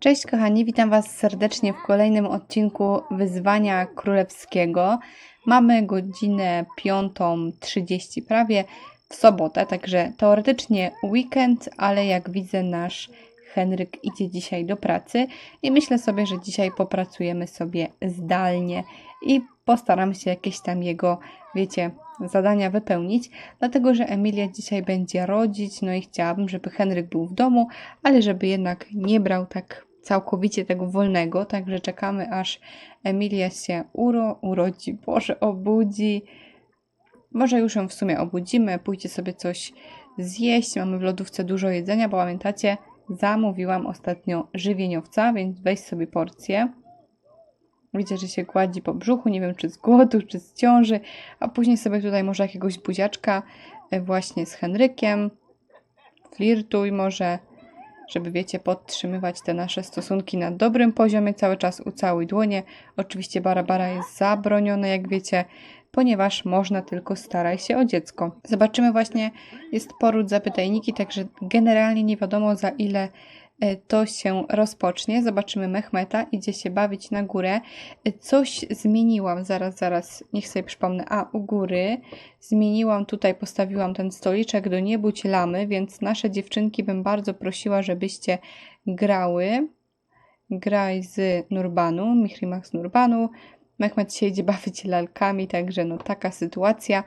Cześć kochani, witam Was serdecznie w kolejnym odcinku Wyzwania Królewskiego. Mamy godzinę 5.30 prawie w sobotę, także teoretycznie weekend, ale jak widzę nasz Henryk idzie dzisiaj do pracy i myślę sobie, że dzisiaj popracujemy sobie zdalnie i postaram się jakieś tam jego, wiecie, zadania wypełnić, dlatego że Emilia dzisiaj będzie rodzić, no i chciałabym, żeby Henryk był w domu, ale żeby jednak nie brał tak całkowicie tego wolnego, także czekamy aż Emilia się uro, urodzi, Boże, obudzi. Może już ją w sumie obudzimy, pójdzie sobie coś zjeść, mamy w lodówce dużo jedzenia, bo pamiętacie, zamówiłam ostatnio żywieniowca, więc weź sobie porcję. Widzę, że się gładzi po brzuchu, nie wiem czy z głodu, czy z ciąży, a później sobie tutaj może jakiegoś buziaczka e, właśnie z Henrykiem. Flirtuj może, żeby wiecie, podtrzymywać te nasze stosunki na dobrym poziomie, cały czas ucałuj dłonie. Oczywiście barabara jest zabronione, jak wiecie, ponieważ można tylko starać się o dziecko. Zobaczymy właśnie, jest poród zapytajniki, także generalnie nie wiadomo za ile to się rozpocznie. Zobaczymy Mehmeta, idzie się bawić na górę. E, Coś zmieniłam, zaraz, zaraz, niech sobie przypomnę. A, u góry zmieniłam tutaj, postawiłam ten stoliczek do nie budź lamy, więc nasze dziewczynki bym bardzo prosiła, żebyście grały. Graj z Nurbanu, Mihrimach z Nurbanu. Mehmet się idzie bawić lalkami, także no taka sytuacja.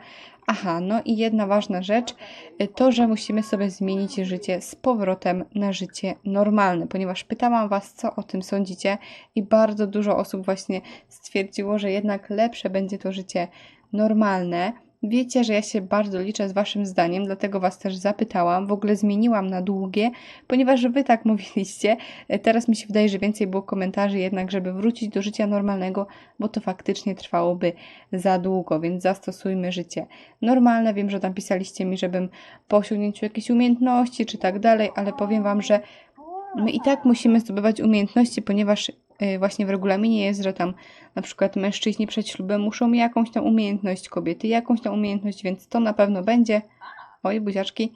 Aha, no i jedna ważna rzecz, y, to, że musimy sobie zmienić życie z powrotem na życie normalne, ponieważ pytałam Was, co o tym sądzicie i bardzo dużo osób właśnie stwierdziło, że jednak lepsze będzie to życie normalne. Wiecie, że ja się bardzo liczę z Waszym zdaniem, dlatego Was też zapytałam. W ogóle zmieniłam na długie, ponieważ Wy tak mówiliście. Teraz mi się wydaje, że więcej było komentarzy jednak, żeby wrócić do życia normalnego, bo to faktycznie trwałoby za długo, więc zastosujmy życie normalne. Wiem, że tam pisaliście mi, żebym po osiągnięciu jakiejś umiejętności czy tak dalej, ale powiem Wam, że my i tak musimy zdobywać umiejętności, ponieważ właśnie w regulaminie jest, że tam na przykład mężczyźni przed ślubem muszą mieć jakąś tam umiejętność, kobiety jakąś tam umiejętność, więc to na pewno będzie. Oj, buziaczki.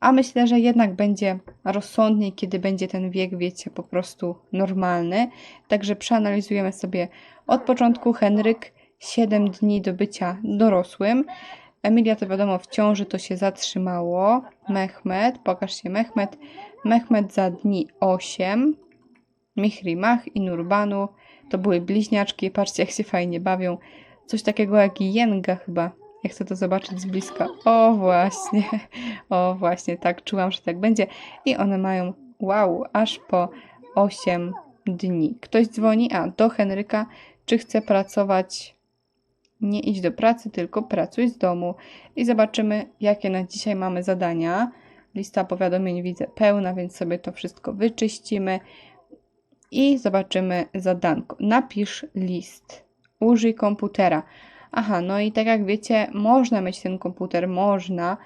A myślę, że jednak będzie rozsądniej, kiedy będzie ten wiek, wiecie, po prostu normalny. Także przeanalizujemy sobie od początku Henryk 7 dni do bycia dorosłym. Emilia to wiadomo w ciąży to się zatrzymało. Mehmet, pokaż się Mehmet. Mehmet za dni 8. Mihrimach i Nurbanu to były bliźniaczki. Patrzcie, jak się fajnie bawią. Coś takiego jak Jenga chyba. Ja chcę to zobaczyć z bliska. O, właśnie. O, właśnie. Tak, czułam, że tak będzie. I one mają, wow, aż po 8 dni. Ktoś dzwoni, a do Henryka, czy chce pracować. Nie idź do pracy, tylko pracuj z domu. I zobaczymy, jakie na dzisiaj mamy zadania. Lista powiadomień widzę pełna, więc sobie to wszystko wyczyścimy. I zobaczymy zadanko. Napisz list. Użyj komputera. Aha, no i tak jak wiecie, można mieć ten komputer, można,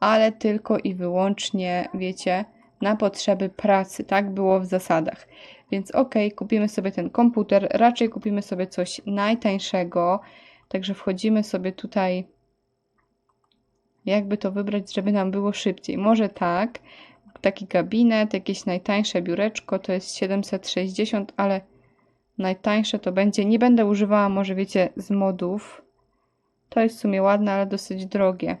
ale tylko i wyłącznie, wiecie, na potrzeby pracy. Tak było w zasadach. Więc ok, kupimy sobie ten komputer. Raczej kupimy sobie coś najtańszego. Także wchodzimy sobie tutaj, jakby to wybrać, żeby nam było szybciej. Może tak, taki gabinet, jakieś najtańsze biureczko, to jest 760, ale najtańsze to będzie, nie będę używała może wiecie z modów, to jest w sumie ładne, ale dosyć drogie.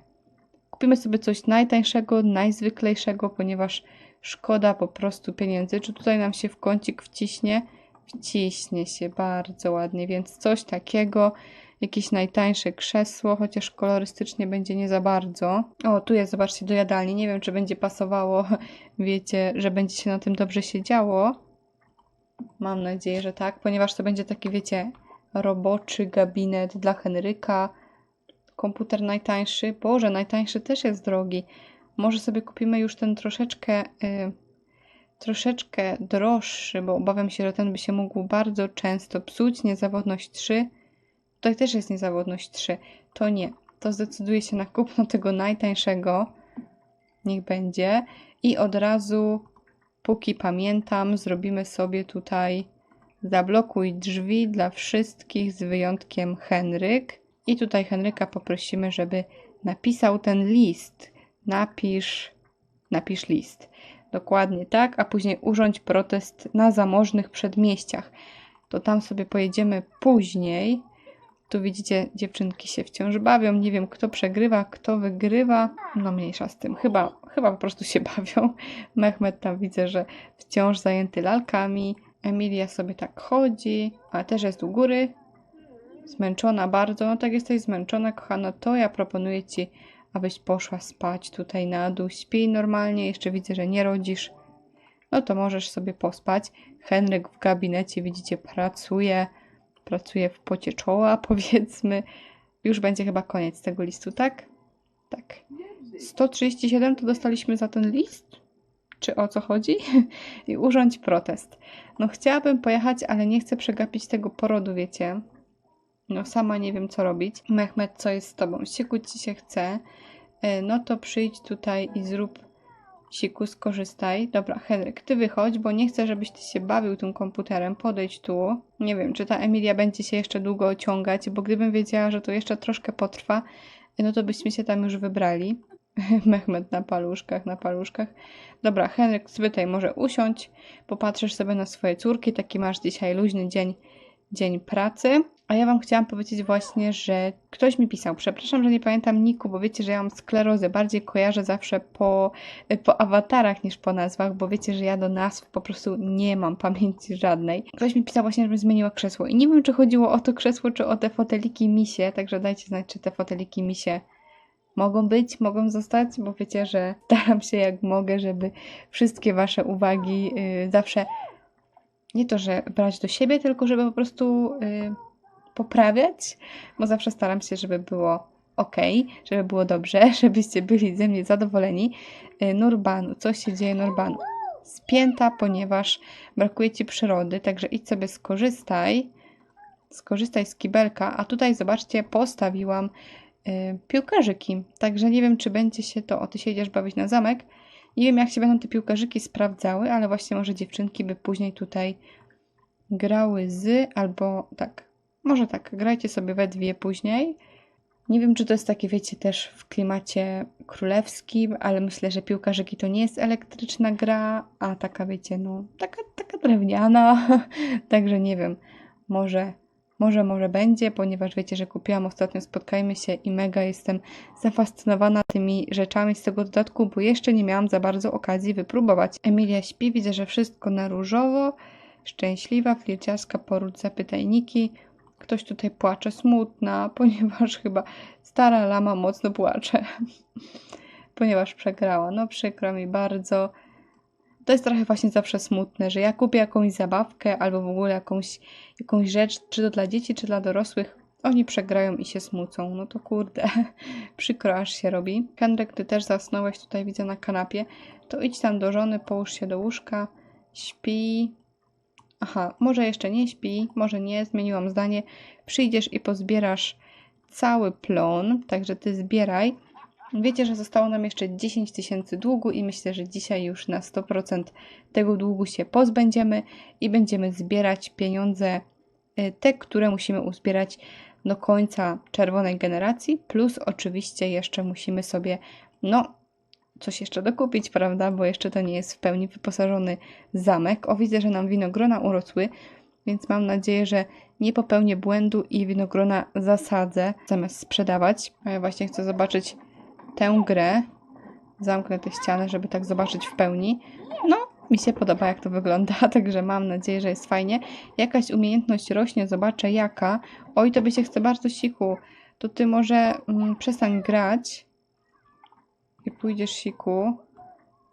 Kupimy sobie coś najtańszego, najzwyklejszego, ponieważ szkoda po prostu pieniędzy. Czy tutaj nam się w kącik wciśnie? Wciśnie się bardzo ładnie, więc coś takiego, jakieś najtańsze krzesło, chociaż kolorystycznie będzie nie za bardzo. O, tu jest, zobaczcie, do jadalni. Nie wiem, czy będzie pasowało, wiecie, że będzie się na tym dobrze siedziało. Mam nadzieję, że tak, ponieważ to będzie taki, wiecie, roboczy gabinet dla Henryka. Komputer najtańszy. Boże, najtańszy też jest drogi. Może sobie kupimy już ten troszeczkę, y, troszeczkę droższy, bo obawiam się, że ten by się mógł bardzo często psuć. Niezawodność 3. Tutaj też jest niezawodność 3. To nie. To zdecyduje się na kupno tego najtańszego. Niech będzie. I od razu, póki pamiętam, zrobimy sobie tutaj zablokuj drzwi dla wszystkich z wyjątkiem Henryk. I tutaj Henryka poprosimy, żeby napisał ten list. Napisz, napisz list. Dokładnie tak, a później urządź protest na zamożnych przedmieściach. To tam sobie pojedziemy później. Tu widzicie, dziewczynki się wciąż bawią. Nie wiem, kto przegrywa, kto wygrywa. No mniejsza z tym. Chyba, chyba po prostu się bawią. Mehmet tam widzę, że wciąż zajęty lalkami. Emilia sobie tak chodzi, ale też jest u góry. Zmęczona bardzo. No tak jesteś zmęczona, kochana, to ja proponuję Ci, abyś poszła spać tutaj na dół. Śpij normalnie, jeszcze widzę, że nie rodzisz. No to możesz sobie pospać. Henryk w gabinecie, widzicie, pracuje. Pracuje w pocie czoła, powiedzmy. Już będzie chyba koniec tego listu, tak? Tak. 137 to dostaliśmy za ten list? Czy o co chodzi? I urządź protest. No chciałabym pojechać, ale nie chcę przegapić tego porodu, wiecie. No sama nie wiem co robić. Mehmet, co jest z tobą? Siku ci się chce. E, No to przyjdź tutaj i zrób siku, skorzystaj. Dobra, Henryk, ty wychodź, bo nie chcę, żebyś ty się bawił tym komputerem. Podejdź tu. Nie wiem, czy ta Emilia będzie się jeszcze długo ociągać, bo gdybym wiedziała, że to jeszcze troszkę potrwa, no to byśmy się tam już wybrali. Mehmet na paluszkach, na paluszkach. Dobra, Henryk, tutaj może usiądź, popatrzysz sobie na swoje córki, taki masz dzisiaj luźny dzień, dzień pracy. A ja Wam chciałam powiedzieć właśnie, że ktoś mi pisał, przepraszam, że nie pamiętam niku, bo wiecie, że ja mam sklerozę, bardziej kojarzę zawsze po, po awatarach niż po nazwach, bo wiecie, że ja do nazw po prostu nie mam pamięci żadnej. Ktoś mi pisał właśnie, żebym zmieniła krzesło i nie wiem, czy chodziło o to krzesło, czy o te foteliki misie, także dajcie znać, czy te foteliki misie mogą być, mogą zostać, bo wiecie, że staram się jak mogę, żeby wszystkie Wasze uwagi y, zawsze nie to, że brać do siebie, tylko żeby po prostu y, poprawiać, bo zawsze staram się, żeby było ok, żeby było dobrze, żebyście byli ze mnie zadowoleni. Y, Nurbanu, co się dzieje Nurbanu? Spięta, ponieważ brakuje Ci przyrody, także idź sobie skorzystaj, skorzystaj z kibelka, a tutaj zobaczcie, postawiłam y, piłkarzyki, także nie wiem, czy będzie się to, o Ty się idziesz bawić na zamek, nie wiem, jak się będą te piłkarzyki sprawdzały, ale właśnie może dziewczynki by później tutaj grały z, albo tak, może tak, grajcie sobie we dwie później. Nie wiem, czy to jest takie, wiecie, też w klimacie królewskim, ale myślę, że piłkarzyki to nie jest elektryczna gra, a taka, wiecie, no, taka, taka drewniana. Także nie wiem, może, może, może będzie, ponieważ wiecie, że kupiłam ostatnio Spotkajmy się i mega jestem zafascynowana tymi rzeczami z tego dodatku, bo jeszcze nie miałam za bardzo okazji wypróbować. Emilia śpi, widzę, że wszystko na różowo. Szczęśliwa, flirciarska poród zapytajniki. Ktoś tutaj płacze, smutna, ponieważ chyba stara lama mocno płacze, ponieważ przegrała. No przykro mi bardzo. To jest trochę właśnie zawsze smutne, że ja kupię jakąś zabawkę albo w ogóle jakąś, jakąś rzecz, czy to dla dzieci, czy dla dorosłych, oni przegrają i się smucą. No to kurde, przykro aż się robi. Kendrick, ty też zasnąłeś tutaj, widzę na kanapie, to idź tam do żony, połóż się do łóżka, śpi, Aha, może jeszcze nie śpi, może nie, zmieniłam zdanie. Przyjdziesz i pozbierasz cały plon, także ty zbieraj. Wiecie, że zostało nam jeszcze 10 tysięcy długu i myślę, że dzisiaj już na 100% tego długu się pozbędziemy i będziemy zbierać pieniądze, y, te, które musimy uzbierać do końca czerwonej generacji, plus oczywiście jeszcze musimy sobie, no, coś jeszcze dokupić, prawda? Bo jeszcze to nie jest w pełni wyposażony zamek. O, widzę, że nam winogrona urosły, więc mam nadzieję, że nie popełnię błędu i winogrona zasadzę zamiast sprzedawać. A ja właśnie chcę zobaczyć tę grę. Zamknę te ściany, żeby tak zobaczyć w pełni. No, mi się podoba, jak to wygląda, także mam nadzieję, że jest fajnie. Jakaś umiejętność rośnie, zobaczę jaka. Oj, to by się chce bardzo siku. To ty może mm, przestań grać i pójdziesz siku.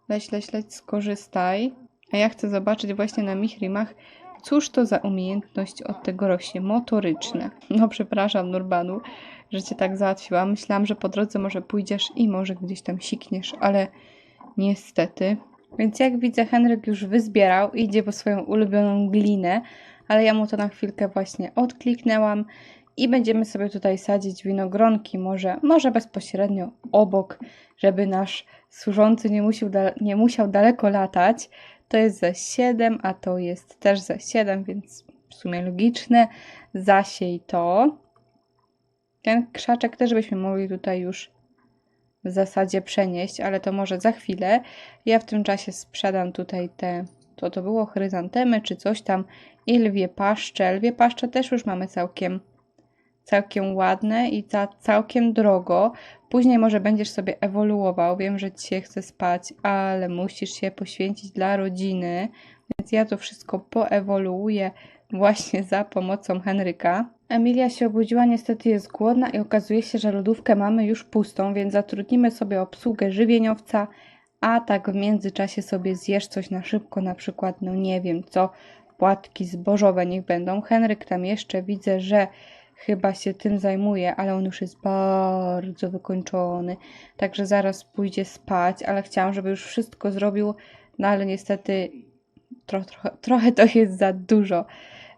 Leć, leć, leć, skorzystaj. A ja chcę zobaczyć właśnie na Mihrimach, cóż to za umiejętność od tego rośnie. Motoryczne. No przepraszam, Nurbanu, że cię tak załatwiłam. Myślałam, że po drodze może pójdziesz i może gdzieś tam sikniesz, ale niestety. Więc jak widzę, Henryk już wyzbierał, idzie po swoją ulubioną glinę, ale ja mu to na chwilkę właśnie odkliknęłam i będziemy sobie tutaj sadzić winogronki, może, może bezpośrednio obok, żeby nasz służący nie musiał, nie musiał daleko latać. To jest za 7, a to jest też za 7, więc w sumie logiczne. Zasiej to. Ten krzaczek też byśmy mogli tutaj już w zasadzie przenieść, ale to może za chwilę. Ja w tym czasie sprzedam tutaj te, to to było chryzantemy czy coś tam i lwie paszcze. Lwie paszcze też już mamy całkiem całkiem ładne i za całkiem drogo. Później może będziesz sobie ewoluował. Wiem, że dzisiaj chce spać, ale musisz się poświęcić dla rodziny, więc ja to wszystko poewoluuję właśnie za pomocą Henryka. Emilia się obudziła, niestety jest głodna i okazuje się, że lodówkę mamy już pustą, więc zatrudnimy sobie obsługę żywieniowca, a tak w międzyczasie sobie zjesz coś na szybko, na przykład, no nie wiem co, płatki zbożowe niech będą. Henryk tam jeszcze widzę, że chyba się tym zajmuje, ale on już jest bardzo wykończony, także zaraz pójdzie spać, ale chciałam, żeby już wszystko zrobił, no ale niestety tro, trochę, trochę to jest za dużo.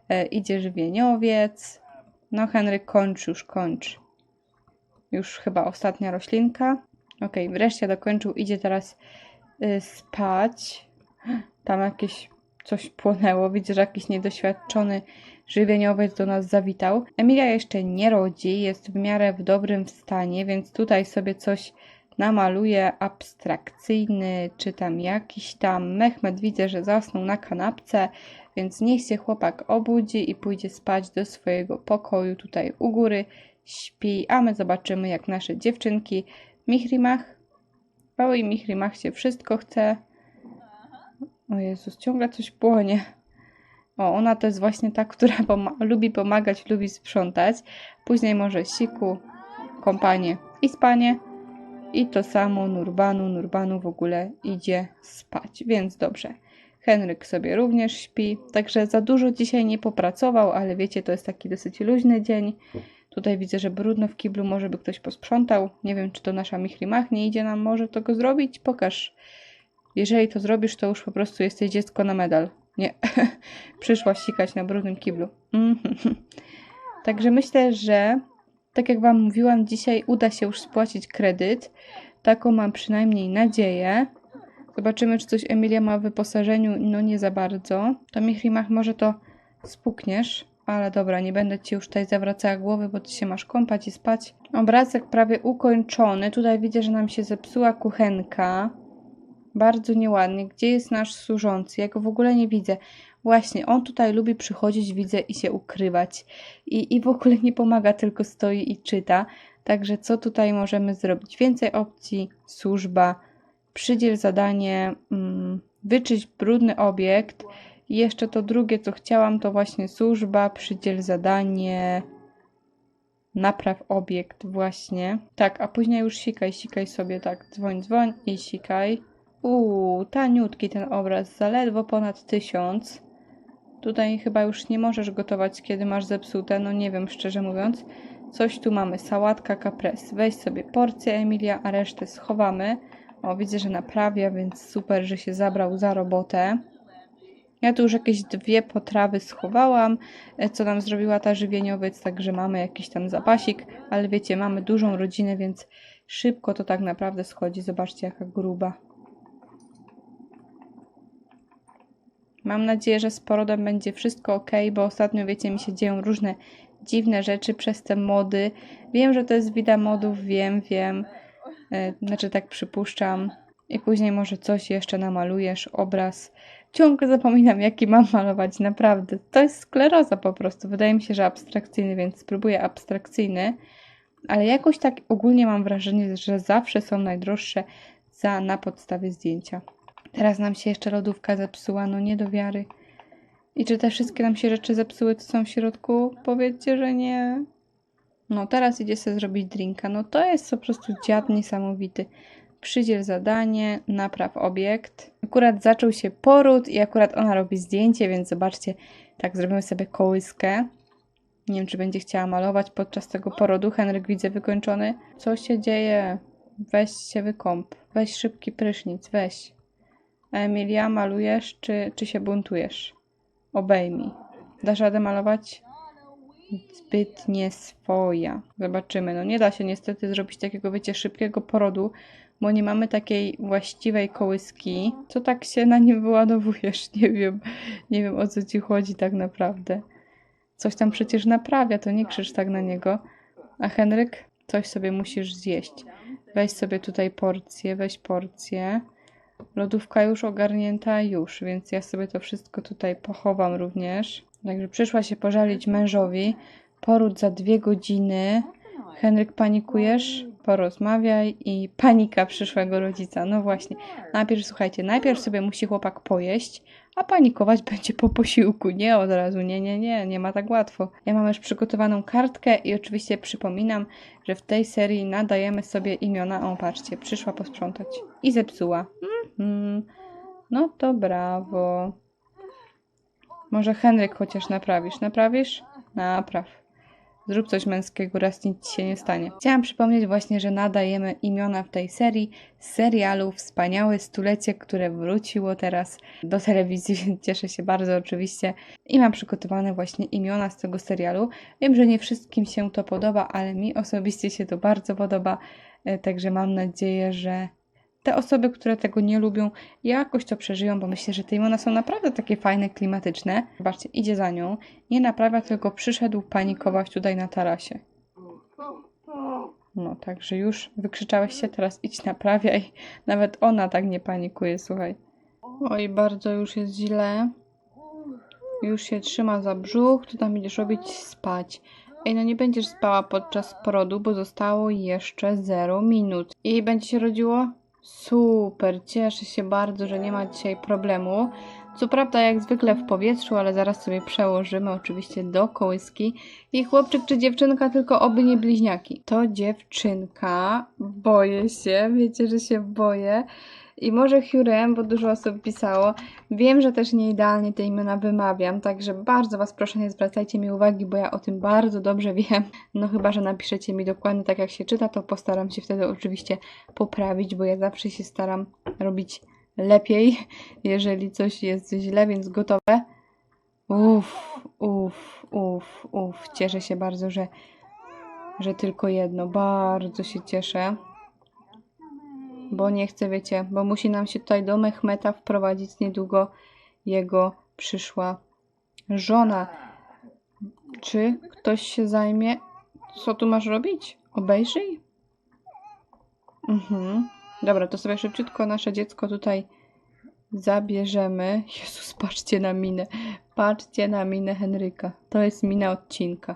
E, idzie żywieniowiec. No Henryk kończ, już kończ. Już chyba ostatnia roślinka. Ok, wreszcie dokończył, idzie teraz y, spać. Tam jakieś coś płonęło. Widzę, że jakiś niedoświadczony żywieniowiec do nas zawitał. Emilia jeszcze nie rodzi, jest w miarę w dobrym stanie, więc tutaj sobie coś namaluje abstrakcyjny, czy tam jakiś tam. Mehmet widzę, że zasnął na kanapce, więc niech się chłopak obudzi i pójdzie spać do swojego pokoju tutaj u góry. Śpi, a my zobaczymy jak nasze dziewczynki. Mihrimach. Oj, Mihrimach się wszystko chce. O Jezus, ciągle coś płonie. O, ona to jest właśnie ta, która poma lubi pomagać, lubi sprzątać. Później może siku, kompanie i spanie. I to samo Nurbanu. Nurbanu w ogóle idzie spać, więc dobrze. Henryk sobie również śpi, także za dużo dzisiaj nie popracował, ale wiecie, to jest taki dosyć luźny dzień. Tutaj widzę, że brudno w kiblu, może by ktoś posprzątał. Nie wiem, czy to nasza Michrimach nie idzie nam może tego zrobić. Pokaż. Jeżeli to zrobisz, to już po prostu jesteś dziecko na medal. Nie, przyszła sikać na brudnym kiblu. Mhm. Także myślę, że tak jak Wam mówiłam, dzisiaj uda się już spłacić kredyt. Taką mam przynajmniej nadzieję. Zobaczymy, czy coś Emilia ma w wyposażeniu. No nie za bardzo. To Michrimach może to spukniesz. Ale dobra, nie będę Ci już tutaj zawracała głowy, bo Ty się masz kąpać i spać. Obrazek prawie ukończony. Tutaj widzę, że nam się zepsuła kuchenka. Bardzo nieładnie. Gdzie jest nasz służący? Ja go w ogóle nie widzę. Właśnie, on tutaj lubi przychodzić, widzę, i się ukrywać. I, I w ogóle nie pomaga, tylko stoi i czyta. Także co tutaj możemy zrobić? Więcej opcji, służba, przydziel zadanie, mm, wyczyść brudny obiekt. I jeszcze to drugie, co chciałam, to właśnie służba, przydziel zadanie, napraw obiekt właśnie. Tak, a później już sikaj, sikaj sobie tak, dzwoń, dzwoń i sikaj. Uuu, taniutki ten obraz, zaledwo ponad tysiąc. Tutaj chyba już nie możesz gotować, kiedy masz zepsute, no nie wiem, szczerze mówiąc. Coś tu mamy, sałatka capres. Weź sobie porcję, Emilia, a resztę schowamy. O, widzę, że naprawia, więc super, że się zabrał za robotę. Ja tu już jakieś dwie potrawy schowałam, e, co nam zrobiła ta żywieniowiec, także mamy jakiś tam zapasik, ale wiecie, mamy dużą rodzinę, więc szybko to tak naprawdę schodzi. Zobaczcie, jaka gruba. Mam nadzieję, że z porodem będzie wszystko ok, bo ostatnio, wiecie, mi się dzieją różne dziwne rzeczy przez te mody. Wiem, że to jest wida modów, wiem, wiem. E, znaczy tak przypuszczam. I później może coś jeszcze namalujesz, obraz. Ciągle zapominam, jaki mam malować, naprawdę. To jest skleroza po prostu. Wydaje mi się, że abstrakcyjny, więc spróbuję abstrakcyjny. Ale jakoś tak ogólnie mam wrażenie, że zawsze są najdroższe za na podstawie zdjęcia. Teraz nam się jeszcze lodówka zepsuła, no nie do wiary. I czy te wszystkie nam się rzeczy zepsuły, co są w środku? Powiedzcie, że nie. No teraz idzie sobie zrobić drinka. No to jest po prostu dziad niesamowity. Przydziel zadanie, napraw obiekt. Akurat zaczął się poród i akurat ona robi zdjęcie, więc zobaczcie, tak zrobimy sobie kołyskę. Nie wiem, czy będzie chciała malować podczas tego porodu. Henryk widzę wykończony. Co się dzieje? Weź się wykąp. Weź szybki prysznic, weź. Emilia, malujesz, czy, czy się buntujesz? Obejmij. Dasz radę malować? Zbyt nie swoja. Zobaczymy. No nie da się niestety zrobić takiego, wiecie, szybkiego porodu, bo nie mamy takiej właściwej kołyski. Co tak się na nim wyładowujesz? Nie wiem. Nie wiem o co ci chodzi tak naprawdę. Coś tam przecież naprawia, to nie krzycz tak na niego. A Henryk, coś sobie musisz zjeść. Weź sobie tutaj porcję, weź porcję. Lodówka już ogarnięta, już, więc ja sobie to wszystko tutaj pochowam również. Także przyszła się pożalić mężowi. Poród za dwie godziny. Henryk, panikujesz? Porozmawiaj i panika przyszłego rodzica. No właśnie. Najpierw, słuchajcie, najpierw sobie musi chłopak pojeść, a panikować będzie po posiłku. Nie od razu, nie, nie, nie, nie ma tak łatwo. Ja mam już przygotowaną kartkę i oczywiście przypominam, że w tej serii nadajemy sobie imiona. O, patrzcie, przyszła posprzątać i zepsuła. Mhm. No to brawo. Może Henryk chociaż naprawisz. Naprawisz? Napraw. Zrób coś męskiego, raz nic się nie stanie. Chciałam przypomnieć właśnie, że nadajemy imiona w tej serii z serialu Wspaniałe Stulecie, które wróciło teraz do telewizji, więc cieszę się bardzo oczywiście. I mam przygotowane właśnie imiona z tego serialu. Wiem, że nie wszystkim się to podoba, ale mi osobiście się to bardzo podoba, e, także mam nadzieję, że te osoby, które tego nie lubią, jakoś to przeżyją, bo myślę, że te imiona są naprawdę takie fajne, klimatyczne. Zobaczcie, idzie za nią, nie naprawia, tylko przyszedł panikować tutaj na tarasie. No, także już wykrzyczałeś się, teraz idź naprawiaj. Nawet ona tak nie panikuje, słuchaj. Oj, bardzo już jest źle. Już się trzyma za brzuch, co tam będziesz robić? Spać. Ej, no nie będziesz spała podczas porodu, bo zostało jeszcze 0 minut. I będzie się rodziło? Super, cieszę się bardzo, że nie ma dzisiaj problemu. Co prawda, jak zwykle w powietrzu, ale zaraz sobie przełożymy oczywiście do kołyski. I chłopczyk czy dziewczynka, tylko oby nie bliźniaki. To dziewczynka, boję się, wiecie, że się boję. I może Hurem, bo dużo osób pisało. Wiem, że też nie idealnie te imiona wymawiam, także bardzo Was proszę, nie zwracajcie mi uwagi, bo ja o tym bardzo dobrze wiem. No chyba, że napiszecie mi dokładnie tak, jak się czyta, to postaram się wtedy oczywiście poprawić, bo ja zawsze się staram robić lepiej, jeżeli coś jest źle, więc gotowe. Uff, uff, uff, uff. Cieszę się bardzo, że, że tylko jedno. Bardzo się cieszę bo nie chce, wiecie, bo musi nam się tutaj do Mehmeta wprowadzić niedługo jego przyszła żona. Czy ktoś się zajmie? Co tu masz robić? Obejrzyj? Mhm. Dobra, to sobie szybciutko nasze dziecko tutaj zabierzemy. Jezus, patrzcie na minę. Patrzcie na minę Henryka. To jest mina odcinka.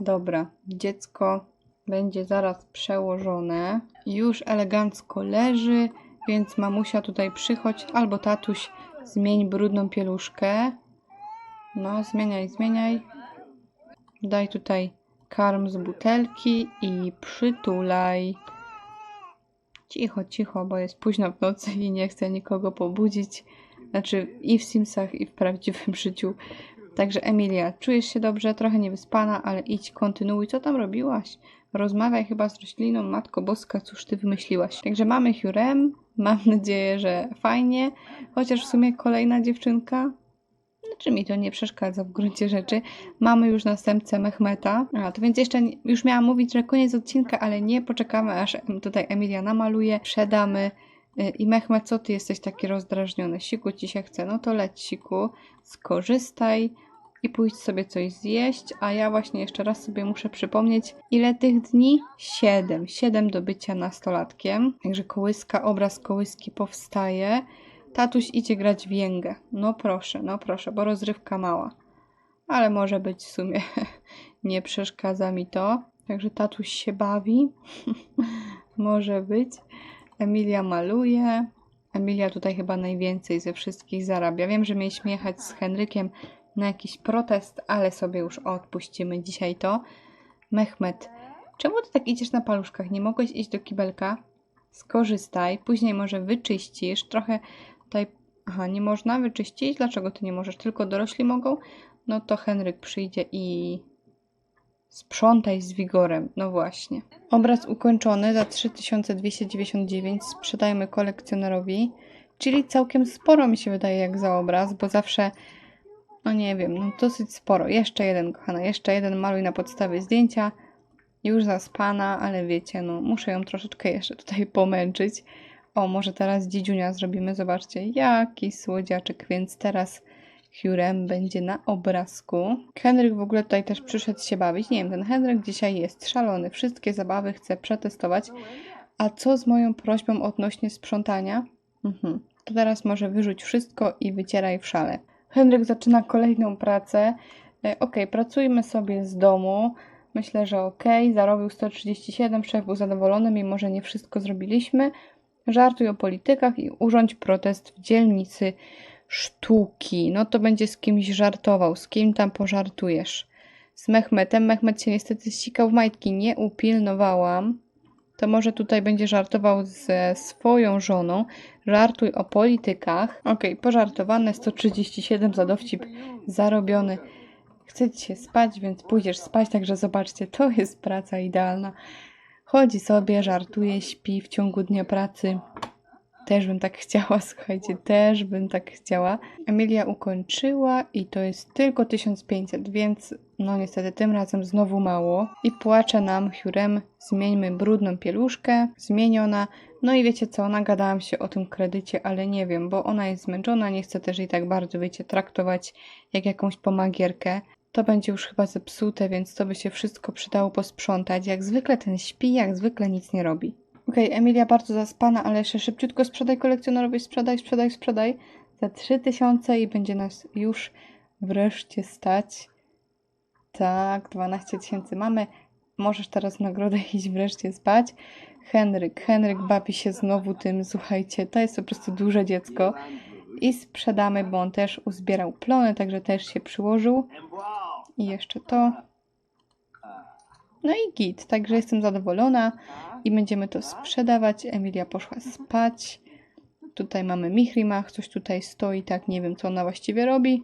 Dobra, dziecko będzie zaraz przełożone. Już elegancko leży, więc mamusia tutaj przychodź, albo tatuś zmień brudną pieluszkę. No, zmieniaj, zmieniaj. Daj tutaj karm z butelki i przytulaj. Cicho, cicho, bo jest późno w nocy i nie chcę nikogo pobudzić. Znaczy i w Simsach, i w prawdziwym życiu. Także Emilia, czujesz się dobrze, trochę niewyspana, ale idź, kontynuuj. Co tam robiłaś? Rozmawiaj chyba z rośliną, Matko Boska, cóż ty wymyśliłaś. Także mamy Hurem, mam nadzieję, że fajnie, chociaż w sumie kolejna dziewczynka, znaczy mi to nie przeszkadza w gruncie rzeczy. Mamy już następcę Mehmeta. A, to więc jeszcze nie, już miałam mówić, że koniec odcinka, ale nie, poczekamy aż tutaj Emilia namaluje, przedamy. Y, I Mehmet, co ty jesteś taki rozdrażniony? Siku ci się chce, no to leć siku, skorzystaj i pójść sobie coś zjeść, a ja właśnie jeszcze raz sobie muszę przypomnieć, ile tych dni? Siedem. Siedem do bycia nastolatkiem. Także kołyska, obraz kołyski powstaje. Tatuś idzie grać w jęgę. No proszę, no proszę, bo rozrywka mała. Ale może być w sumie, nie przeszkadza mi to. Także tatuś się bawi. może być. Emilia maluje. Emilia tutaj chyba najwięcej ze wszystkich zarabia. Wiem, że mieliśmy jechać z Henrykiem na jakiś protest, ale sobie już odpuścimy dzisiaj to. Mehmet, czemu ty tak idziesz na paluszkach? Nie mogłeś iść do kibelka? Skorzystaj, później może wyczyścisz. Trochę tutaj. Aha, nie można wyczyścić? Dlaczego ty nie możesz? Tylko dorośli mogą? No to Henryk przyjdzie i sprzątaj z wigorem. No właśnie. Obraz ukończony za 3299 sprzedajemy kolekcjonerowi. Czyli całkiem sporo mi się wydaje jak za obraz, bo zawsze no nie wiem, no dosyć sporo. Jeszcze jeden, kochana, jeszcze jeden maluj na podstawie zdjęcia. Już zaspana, ale wiecie, no muszę ją troszeczkę jeszcze tutaj pomęczyć. O, może teraz dzidziunia zrobimy, zobaczcie, jaki słodziaczek, więc teraz Hurem będzie na obrazku. Henryk w ogóle tutaj też przyszedł się bawić. Nie wiem, ten Henryk dzisiaj jest szalony, wszystkie zabawy chce przetestować. A co z moją prośbą odnośnie sprzątania? Mhm. To teraz może wyrzuć wszystko i wycieraj w szale. Henryk zaczyna kolejną pracę. E, ok, pracujmy sobie z domu. Myślę, że ok, zarobił 137, szef był zadowolony, mimo że nie wszystko zrobiliśmy. Żartuj o politykach i urządź protest w dzielnicy sztuki. No to będzie z kimś żartował. Z kim tam pożartujesz? Z Mehmetem. Mehmet się niestety ścikał w majtki. Nie upilnowałam. To może tutaj będzie żartował ze swoją żoną. Żartuj o politykach. Ok, pożartowane. 137 za dowcip zarobiony. Chcecie się spać, więc pójdziesz spać. Także zobaczcie, to jest praca idealna. Chodzi sobie, żartuje, śpi w ciągu dnia pracy. Też bym tak chciała, słuchajcie, też bym tak chciała. Emilia ukończyła i to jest tylko 1500, więc no niestety tym razem znowu mało. I płacze nam Hurem, zmieńmy brudną pieluszkę, zmieniona. No i wiecie co, nagadałam się o tym kredycie, ale nie wiem, bo ona jest zmęczona, nie chcę też jej tak bardzo, wiecie, traktować jak jakąś pomagierkę. To będzie już chyba zepsute, więc to by się wszystko przydało posprzątać. Jak zwykle ten śpi, jak zwykle nic nie robi. Okej, Emilia bardzo zaspana, ale jeszcze szybciutko sprzedaj kolekcjonerowi, sprzedaj, sprzedaj, sprzedaj. Za 3000 i będzie nas już wreszcie stać. Tak, 12 tysięcy mamy. Możesz teraz nagrodę iść wreszcie spać. Henryk, Henryk bawi się znowu tym, słuchajcie, to jest po prostu duże dziecko. I sprzedamy, bo on też uzbierał plony, także też się przyłożył. I jeszcze to. No i git, także jestem zadowolona i będziemy to sprzedawać. Emilia poszła spać. Tutaj mamy Mihrimach, coś tutaj stoi, tak nie wiem co ona właściwie robi.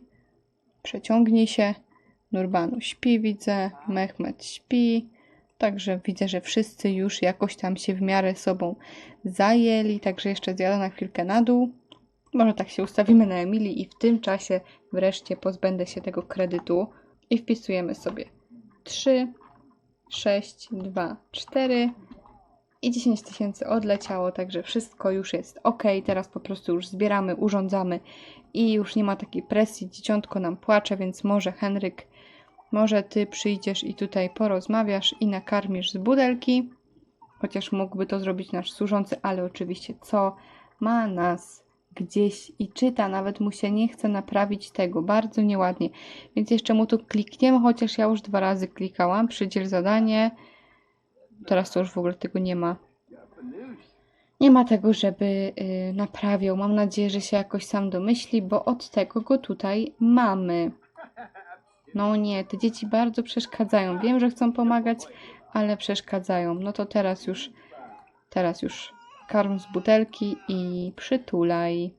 Przeciągnij się. Nurbanu śpi, widzę. Mehmet śpi. Także widzę, że wszyscy już jakoś tam się w miarę sobą zajęli. Także jeszcze zjadę na chwilkę na dół. Może tak się ustawimy na Emilii i w tym czasie wreszcie pozbędę się tego kredytu. I wpisujemy sobie 3, 6, 2, 4 i 10 tysięcy odleciało, także wszystko już jest ok. Teraz po prostu już zbieramy, urządzamy i już nie ma takiej presji. Dzieciątko nam płacze, więc może Henryk, może ty przyjdziesz i tutaj porozmawiasz i nakarmisz z budelki. Chociaż mógłby to zrobić nasz służący, ale oczywiście co ma nas gdzieś i czyta, nawet mu się nie chce naprawić tego, bardzo nieładnie. Więc jeszcze mu tu klikniemy, chociaż ja już dwa razy klikałam, przydziel zadanie. Teraz to już w ogóle tego nie ma. Nie ma tego, żeby y, naprawiał. Mam nadzieję, że się jakoś sam domyśli, bo od tego go tutaj mamy. No nie, te dzieci bardzo przeszkadzają. Wiem, że chcą pomagać, ale przeszkadzają. No to teraz już, teraz już karm z butelki i przytulaj.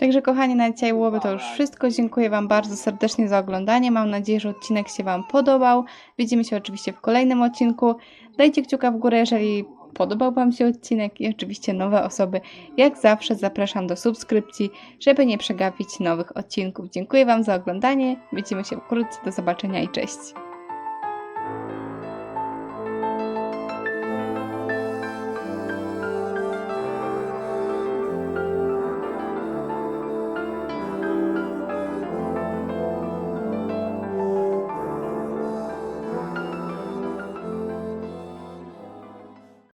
Także kochani, na dzisiaj byłoby to już wszystko. Dziękuję Wam bardzo serdecznie za oglądanie. Mam nadzieję, że odcinek się Wam podobał. Widzimy się oczywiście w kolejnym odcinku. Dajcie kciuka w górę, jeżeli podobał Wam się odcinek i oczywiście nowe osoby. Jak zawsze zapraszam do subskrypcji, żeby nie przegapić nowych odcinków. Dziękuję Wam za oglądanie. Widzimy się wkrótce. Do zobaczenia i cześć.